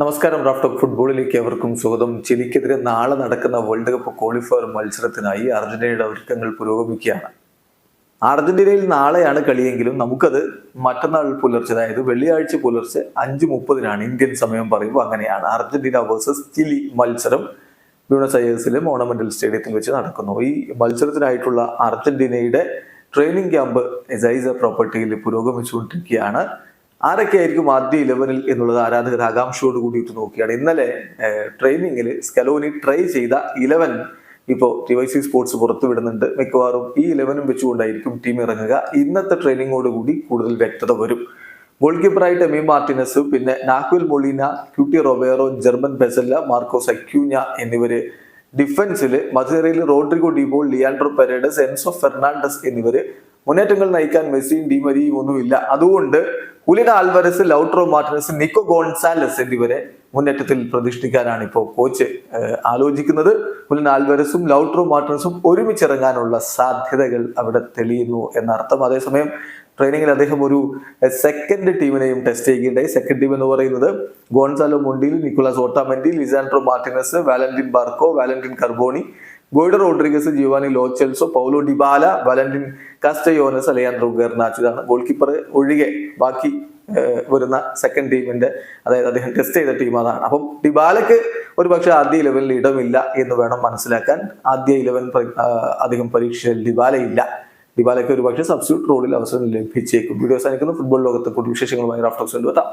നമസ്കാരം raft of ഫുട്ബോളിലേക്ക് അവർക്കും സ്വാഗതം. ചിലിക്കെതിരെ നാളെ നടക്കുന്ന വേൾഡ് കപ്പ് ക്വാളിഫയർ മത്സരത്തിനായി അർജന്റീനയുടെ ഒരുക്കങ്ങൾ പുരോഗമിക്കുകയാണ്. അർജന്റീനയിൽ നാളെയാണ് കളിയെങ്കിലും നമുക്കത് മറ്റന്നാൾ പുലർച്ചെ അതായത് വെള്ളിയാഴ്ച പുലർച്ചെ അഞ്ച് മുപ്പതിനാണ് ഇന്ത്യൻ സമയം പറയുമ്പോൾ അങ്ങനെയാണ്. അർജന്റീന വേഴ്സസ് ചിലി മത്സരം ബ്യൂണസ് അയേഴ്സിലെ മോണമെന്റൽ സ്റ്റേഡിയത്തിൽ വെച്ച് നടക്കുന്നു. ഈ മത്സരത്തിനായിട്ടുള്ള അർജന്റീനയുടെ ട്രെയിനിങ് ക്യാമ്പ് എസൈസ പ്രോപ്പർട്ടിയിൽ പുരോഗമിച്ചുകൊണ്ടിരിക്കുകയാണ്. ആരൊക്കെയായിരിക്കും ആദ്യ ഇലവനിൽ എന്നുള്ളത് ആരാധകർ ആകാംക്ഷയോട് കൂടിയിട്ട് നോക്കിയാണ് ഇന്നലെ ട്രെയിനിങ്ങിൽ സ്കലോനി ട്രൈ ചെയ്ത ഇലവൻ ഇപ്പോൾ ടി വൈ സി സ്പോർട്സ് പുറത്തുവിടുന്നുണ്ട് മിക്കവാറും ഈ ഇലവനും വെച്ചുകൊണ്ടായിരിക്കും ടീം ഇറങ്ങുക. ഇന്നത്തെ ട്രെയിനിങ്ങോട് കൂടി കൂടുതൽ വ്യക്തത വരും. ഗോൾ കീപ്പറായിട്ട് എമി മാർട്ടിനസ് പിന്നെ Nahuel Molina Cuti Romero German Pezzella Marco Acuna എന്നിവര് ഡിഫൻസിൽ മധുരയിൽ Rodrigo De Paul Leandro Paredes Enzo Fernandez എന്നിവര് മുന്നേറ്റങ്ങൾ നയിക്കാൻ മെസ്സിയും ഡിമരിയും ഒന്നുമില്ല. അതുകൊണ്ട് ഉലിന Alvarez Lautaro Martinez Nico Gonzalez എന്നിവരെ മുന്നേറ്റത്തിൽ പ്രതിഷ്ഠിക്കാനാണ് ഇപ്പോൾ കോച്ച് ആലോചിക്കുന്നത്. ഉലിന ആൽവരസും ലൗട്രോ മാർട്ടിനസും ഒരുമിച്ചിറങ്ങാനുള്ള സാധ്യതകൾ അവിടെ തെളിയുന്നു എന്നർത്ഥം. അതേസമയം ട്രെയിനിങ്ങിൽ അദ്ദേഹം ഒരു സെക്കൻഡ് ടീമിനെയും ടെസ്റ്റ് ചെയ്യുകയുണ്ടായി. സെക്കൻഡ് ടീം എന്ന് പറയുന്നത് Gonzalo Montiel Nicolas Otamendi Lisandro Martinez Valentin Barco Valentin Carboni Guido Rodriguez Giovani Lo Celso Paulo Dybala Valentin Castellanos Alejandro Garnacho ഇതാണ് ഗോൾ കീപ്പർ ഒഴികെ ബാക്കി വരുന്ന സെക്കൻഡ് ടീമിന്റെ അതായത് അദ്ദേഹം ടെസ്റ്റ് ചെയ്ത ടീം അതാണ്. അപ്പം ഡിബാലയ്ക്ക് ഒരു പക്ഷേ ആദ്യ ഇലവനിൽ ഇടമില്ല എന്ന് വേണം മനസ്സിലാക്കാൻ. ആദ്യ ഇലവൻ അധികം പരീക്ഷയിൽ ഡിബാലയില്ല ഡിബാലയ്ക്ക് ഒരു പക്ഷേ സബ്സ്റ്റിറ്റ്യൂട്ട് റോളിൽ അവസരം ലഭിച്ചേക്കും. വീഡിയോ അവസാനിക്കുന്ന. ഫുട്ബോൾ ലോകത്തെ കൂടുതൽ വിശേഷങ്ങളുമായി റാഫ്റ്റോക്സ് കൊണ്ടുവെത്താം